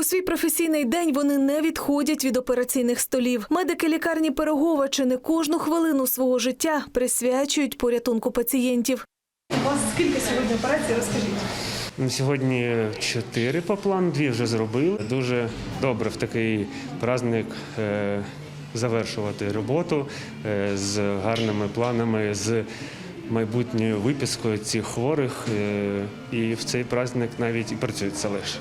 У свій професійний день вони не відходять від операційних столів. Медики лікарні Пироговичини кожну хвилину свого життя присвячують порятунку пацієнтів. У вас скільки сьогодні операцій? Розкажіть. Ну, Сьогодні чотири по плану, дві вже зробили. Дуже добре в такий праздник е, завершувати роботу е, з гарними планами, з майбутньою випискою цих хворих. е, І в цей праздник навіть і працюється легше.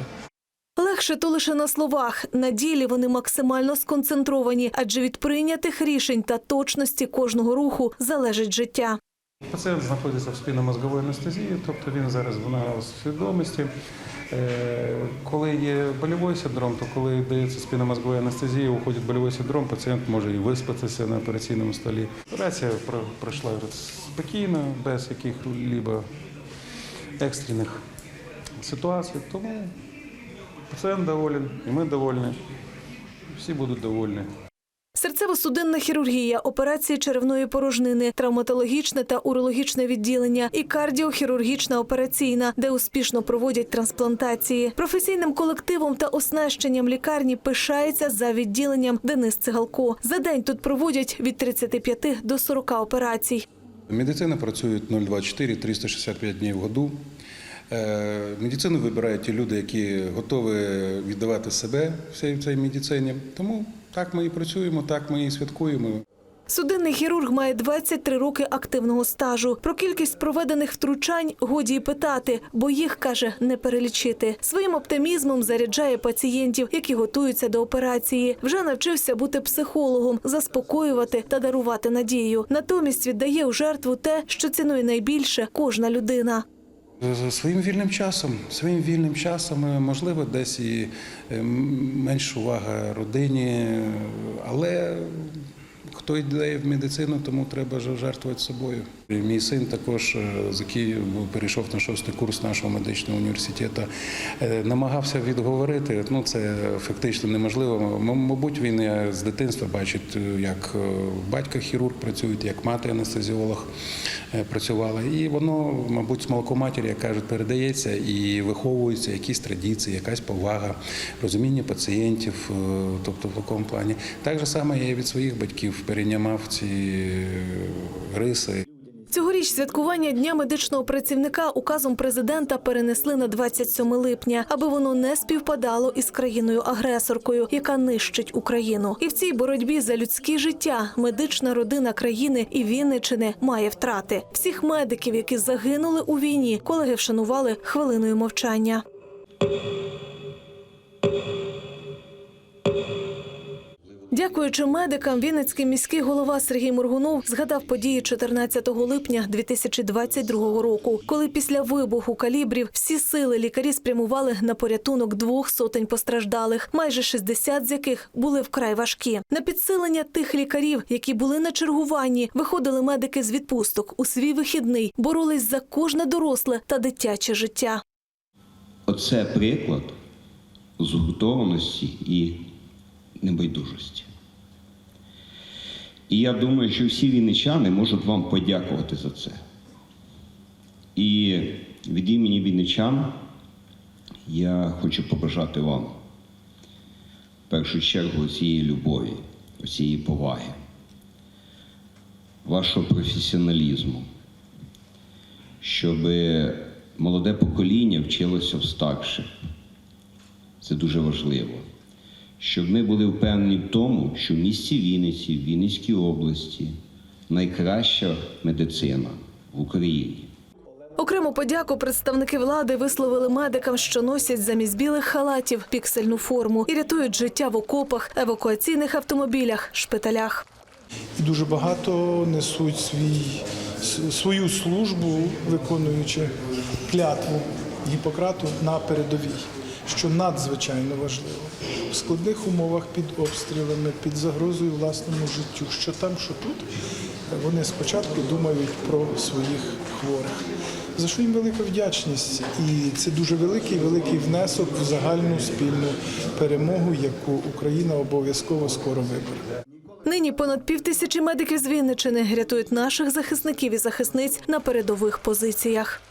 Легше то лише на словах. На ділі вони максимально сконцентровані, адже від прийнятих рішень та точності кожного руху залежить життя. Пацієнт знаходиться в спінномозговій анестезії, тобто він зараз на свідомості. Е, Коли є больовий синдром, то коли дається спінномозгова анестезія, уходить больовий синдром, пацієнт може і виспатися на операційному столі. Операція про- пройшла спокійно, без яких-либо екстрених ситуацій. Тому пацієнт доволен, і ми довольні, всі будуть довольні. Серцево-судинна хірургія, операції черевної порожнини, травматологічне та урологічне відділення і кардіохірургічна операційна, де успішно проводять трансплантації. Професійним колективом та оснащенням лікарні пишається за відділенням Денис Цигалко. За день тут проводять від 35 до 40 операцій. Медицина працює 024 365 днів в году. Е, Медицину вибирають ті люди, які готові віддавати себе всій цій медицині. Тому так ми і працюємо, так ми і святкуємо. Судинний хірург має 23 роки активного стажу. Про кількість проведених втручань годі й питати, бо їх каже не перелічити. Своїм оптимізмом заряджає пацієнтів, які готуються до операції. Вже навчився бути психологом, заспокоювати та дарувати надію. Натомість віддає у жертву те, що цінує найбільше кожна людина. Своїм вільним часом, своїм вільним часом, е, можливо, десь і е, менш увага родині, але хто йде в медицину, тому треба жертвувати собою. Мій син також е, з Києва перейшов на шостий курс нашого медичного університету, е, намагався відговорити. Ну це фактично неможливо. Мабуть, він е, з дитинства бачить, як батько хірург працює, як мати анестезіолог працювала. І воно, мабуть, з молоком матері, як кажуть, передається і виховуються якісь традиції, якась повага, розуміння пацієнтів, тобто в такому плані. Так же саме я і від своїх батьків перейнімав ці риси. Цьогоріч святкування Дня медичного працівника указом президента перенесли на 27 липня, аби воно не співпадало із країною-агресоркою, яка нищить Україну. І в цій боротьбі за людське життя медична родина країни і Вінничини має втрати. Всіх медиків, які загинули у війні, колеги вшанували хвилиною мовчання. Дякуючи медикам, Вінницький міський голова Сергій Моргунов згадав події 14 липня 2022 року, коли після вибуху калібрів всі сили лікарі спрямували на порятунок двох сотень постраждалих, майже 60 з яких були вкрай важкі. На підсилення тих лікарів, які були на чергуванні, виходили медики з відпусток у свій вихідний, боролись за кожне доросле та дитяче життя. Оце приклад згуртованості і небайдужості. І я думаю, що всі вінничани можуть вам подякувати за це. І від імені вінничан я хочу побажати вам в першу чергу цієї любові, цієї поваги, вашого професіоналізму, щоб молоде покоління вчилося в старших. Це дуже важливо. Щоб ми були впевнені в тому, що в місті Вінниці, в Вінницькій області найкраща медицина в Україні. Окрему подяку представники влади висловили медикам, що носять замість білих халатів піксельну форму і рятують життя в окопах, евакуаційних автомобілях, шпиталях. і дуже багато несуть свій, свою службу, виконуючи клятву Гіппократу на передовій, що надзвичайно важливо. В складних умовах під обстрілами, під загрозою власному життю, що там, що тут, вони спочатку думають про своїх хворих. За що їм велика вдячність, і це дуже великий великий внесок в загальну спільну перемогу, яку Україна обов'язково скоро вибере. Нині понад півтисячі медиків з Вінничини рятують наших захисників і захисниць на передових позиціях.